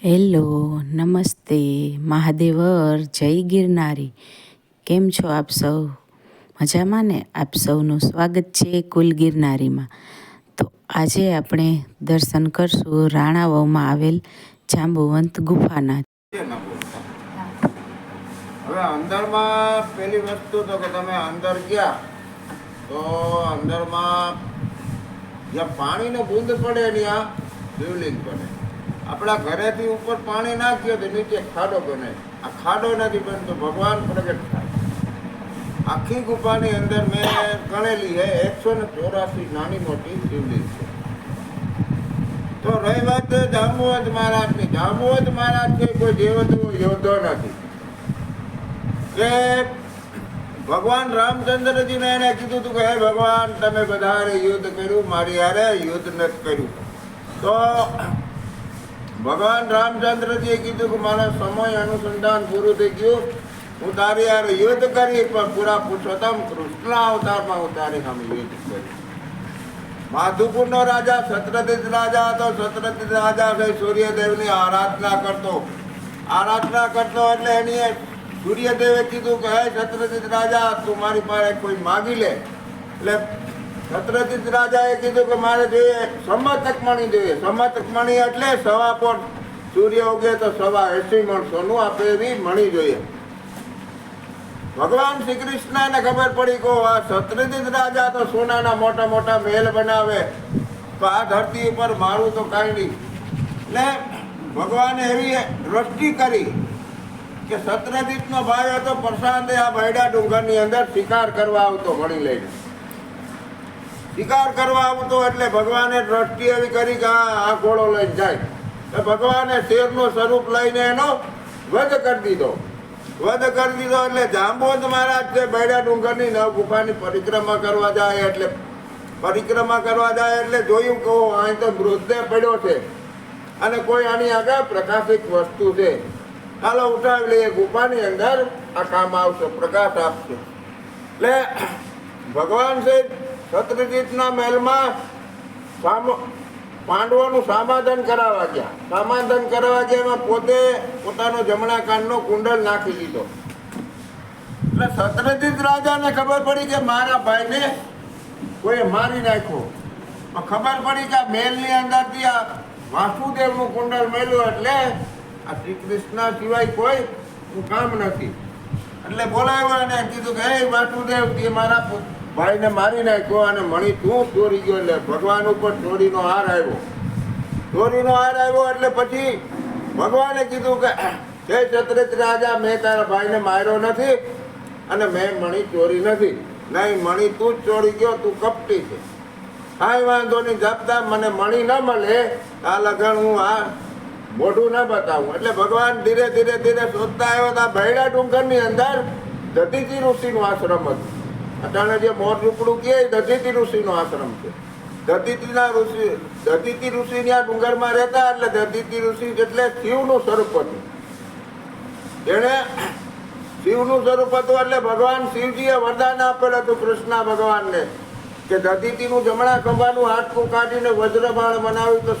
Hello, નમસ્તે, મહાદેવર, જય ગિરનારી. કેમ છો આપ સૌ? મજામાં ને? આપ સૌનું સ્વાગત છે કુલ ગિરનારીમાં. તો આજે આપણે દર્શન કરશું રાણાવમાં આવેલ જાંબુવંત ગુફાના. હવે અંદરમાં પેલી વસ્તુ તો કે તમે અંદર ગયા, તો અંદરમાં જ્યાં પાણીનો બૂંદ પડે ત્યાં શિવલિંગ બને આપણા ઘરેથી ઉપર પાણી નાખીએ તો નીચે ખાડો બને. આ ખાડો નથી બનતો, ભગવાન પ્રગટ થાય. આખી ગુફાની અંદર મેં ગણેલી છે એકસો ને ચોરાસી નાની મોટી શિવલિંગ છે. તો રહી વાત જાંબુવંત મહારાજની. જાંબુવંત મહારાજ છે કોઈ જેવો યોદ્ધો નથી. કે ભગવાન રામચંદ્રજીને એને કીધું હતું કે, હે ભગવાન, તમે બધાએ યુદ્ધ કર્યું, મારી હારે યુદ્ધ નથી કર્યું. તો ભગવાન રામચંદ્રજીએ કીધું કે મારા સમય અનુસંધાન પૂરું થઈ ગયું. હું તારી યાર યુદ્ધ કરી, પણ પૂરા પુરુષોત્તમ કૃષ્ણ અવતારમાં હું તારી સામે યુદ્ધ કર્યું માધુપુરનો રાજા સત્રતીજ રાજા હતો. સત્રતીજ રાજા ભાઈ સૂર્યદેવની આરાધના કરતો. આરાધના કરતો એટલે એની સૂર્યદેવે કીધું કે, હે સત્રતીજ રાજા, તું મારી પાસે કોઈ માગી લે. એટલે સત્રજીત રાજાએ કીધું કે મારે જોઈએ સમતક મણી જોઈએ સમતક મણી એટલે સવા પોટ સૂર્ય ઉગે તો સવા એસી મણ સોનું આપે એવી મણી જોઈએ. ભગવાન શ્રી કૃષ્ણને ખબર પડી કહો આ સત્રજીત રાજા તો સોનાના મોટા મોટા મહેલ બનાવે. તો આ ધરતી ઉપર મારું તો કાંઈ નહીં. ને ભગવાને એવી દ્રષ્ટિ કરી કે સત્રજીતનો ભાઈ હતો, પ્રશાંતે આ ભાઈડા ડુંગરની અંદર શિકાર કરવા આવતો ભણી લઈને. શિકાર કરવા આવતો એટલે ભગવાને દ્રષ્ટિ એવી કરી કે આ ઘોડો લઈને જાય. તો ભગવાને શેરનું સ્વરૂપ લઈને એનો વધ કરી દીધો. વધ કરી દીધો એટલે જાંબોદ મહારાજ છે, બૈડા ડુંગરની નવ ગુફાની પરિક્રમા કરવા જાય એટલે પરિક્રમા કરવા જાય એટલે જોયું કે અહીં તો મૃતદેહ પડ્યો છે. અને કોઈ આની આગળ પ્રકાશિત વસ્તુ છે. ચાલો ઉઠાવી લઈએ. ગુફાની અંદર આ કામ આવશે. પ્રકાશ આપશે. એટલે ભગવાન છે સત્રજીતના મહેલમાં પાંડવોનું સમાધાન કરાવવા ગયા. સમાધાન કરાવવા ગયા એમાં પોતે પોતાનો જમણા કાનનો કુંડલ નાખી દીધો. એટલે સત્રજીત રાજાને ખબર પડી કે મારા ભાઈને કોઈએ મારી નાખ્યો. પણ ખબર પડી કે આ મહેલની અંદરથી આ વાસુદેવનું કુંડલ મળ્યું એટલે આ શ્રી કૃષ્ણ સિવાય કોઈ કામ નથી. એટલે બોલાવ્યો અને કીધું કે, હે વાસુદેવ, તે મારા ભાઈને મારી નાખ્યો અને મણી તું ચોરી ગયો એટલે ભગવાન ઉપર ચોરીનો હાર આવ્યો. ચોરીનો હાર આવ્યો એટલે પછી ભગવાને કીધું કે, હે છત્રત રાજા, મેં તારા ભાઈને માર્યો નથી અને મેં મણી ચોરી નથી. નહીં, મણી તું જ ચોરી ગયો, તું કપટી છે. કાંઈ વાંધો નહીં, જપતા મને મણી ન મળે, આ લગણ હું આ મોઢું ન બતાવું. એટલે ભગવાન ધીરે ધીરે ધીરે શોધતા આવ્યો હતા ભૈડા ડુંગરની અંદર દધીચી ઋષિનું આશ્રમ હતું. અટાણે જે મોર ઝૂંપડું કહે ઋષિ ઋષિનો આશ્રમ છે. દધીચીના ઋષિ દધીચી ઋષિ ત્યાં ડુંગરમાં રહેતા એટલે દધીચી ઋષિ એટલે શિવનું સ્વરૂપ હતું. એણે શિવનું સ્વરૂપ હતું એટલે ભગવાન શિવજીએ વરદાન આપેલ હતું કૃષ્ણ ભગવાનને, કે દધીતીનું જમણા ખંભાનું હાડકું કાઢીને વજ્રબાળ બનાવ્યું તો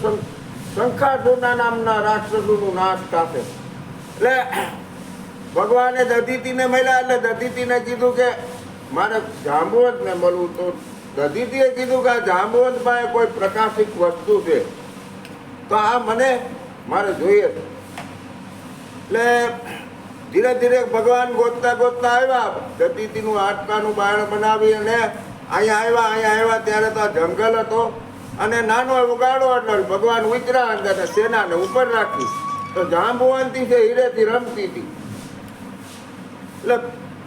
શંખાસુરના નામના રાક્ષસોનું નાશ થશે. એટલે ભગવાને દધીતીને મળ્યા એટલે દધીતીને કીધું કે મારે જાંબુવંતને મળવું તો દધીતીએ કીધું કે આ જાંબુવંત પાસે કોઈ પ્રકાશિત વસ્તુ છે. તો આ મને મારે જોઈએ એટલે ધીરે ધીરે ભગવાન ગોતતા ગોતતા આવ્યા. દધીતીનું આટકાનું બાણ બનાવી અને અહીંયા આવ્યા અહીંયા આવ્યા, ત્યારે તો આ જંગલ હતો. અને નાનો ઉગાડો હતો ભગવાન ઉતરા અંદર સેનાને ઉપર રાખી તો જાંબુવાનથી છે, હીરેથી રમતી હતી. એટલે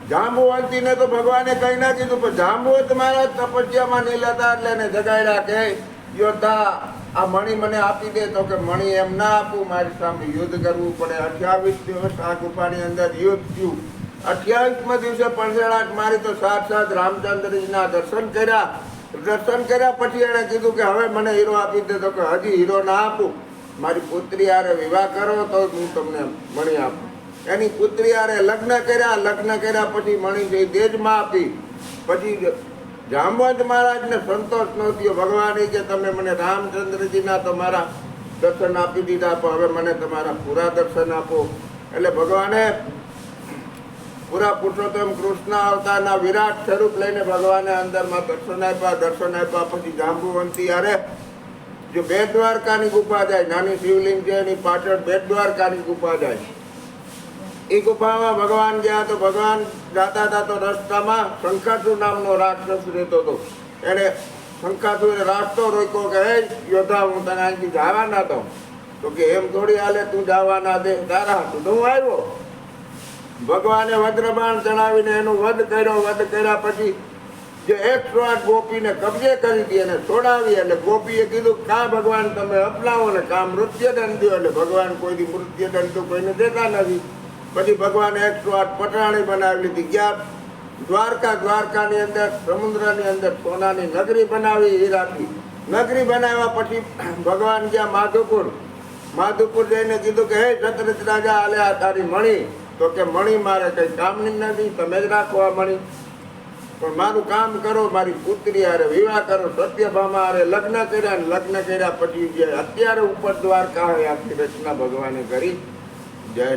જાંબુવંતીને તો ભગવાને કહી ના કીધું પણ જાંબુવંત મારા તપસ્યામાં નીલાતા એટલે એને જગાડ્યા કે યોદ્ધા, આ મણી મને આપી દે તો કે મણી એમ ના આપું, મારી સામે યુદ્ધ કરવું પડે. અઠ્યાવીસ દિવસ આ ગુફાની અંદર યુદ્ધ થયું. અઠ્યાવીસમાં દિવસે પડસેડાટ મારી તો સાત રામચંદ્રજીના દર્શન કર્યા. દર્શન કર્યા પછી એણે કીધું કે હવે મને હીરો આપી દે તો કે હજી હીરો ના આપું. મારી પુત્રી આરે વિવાહ કરો તો હું તમને મણી આપું. એની પુત્રી આરે લગ્ન કર્યા લગ્ન કર્યા પછી મણી દેજમાં આપી, પછી જામવંત મહારાજને સંતોષ ન થયો. ભગવાને કે તમે મને રામચંદ્રજીના તમારા દર્શન આપી દીધા, પણ હવે મને તમારા પૂરા દર્શન આપો. એટલે ભગવાને પૂરા પુરુષોત્તમ કૃષ્ણ અવતારના વિરાટ સ્વરૂપ લઈને ભગવાને અંદરમાં દર્શન આપ્યા. દર્શન આપ્યા પછી જાંબુવંતી અરે જો બેટ દ્વારકાની ગુફા જાય, નાની શિવલિંગ છે એની પાછળ બેટ દ્વારકાની ગુફા જાય. એ ગુફામાં ભગવાન ગયા તો ભગવાન જાતા હતા તો રસ્તામાં શંખાસુર નામનો રાક્ષસ રહેતો હતો એને શંખાસુરે રાસ્તો રોક્યો કે, હે યોદ્ધા, હું તને અહીંથી જવા ના તો કે, એમ થોડી હાલે, તું જવા ના દે. તારા હતું તો હું આવ્યો. ભગવાને વજ્રબાણ ચડાવીને એનું વધ કર્યો. વધ કર્યા પછી જે એકસો આઠ ગોપીને કબજે કરી હતી એને છોડાવી એટલે ગોપીએ કીધું, કા ભગવાન, તમે અપનાવો ને કા મૃત્યુદંડ દો એટલે ભગવાન કોઈથી મૃત્યુદંડ તો કોઈને દેતા નથી. પછી ભગવાને એકસો આઠ પટાણી બનાવી લીધી. ગયા દ્વારકા, દ્વારકાની અંદર, સમુદ્રની અંદર સોનાની નગરી બનાવી હીરાથી નગરી બનાવ્યા પછી ભગવાન ગયા માધુપુર માધુપુર જઈને કીધું કે, હે દશરથ રાજા, આલે આ તારી મણી. તો કે, મણી મારે કંઈ કામની નથી, તમે જ રાખો આ મણી. પણ મારું કામ કરો, મારી પુત્રી હારે વિવાહ કરો. સત્યભામા હારે લગ્ન કર્યા અને લગ્ન કર્યા પછી જે અત્યારે ઉપર દ્વારકા હોય, આખી રચના ભગવાને કરી. જય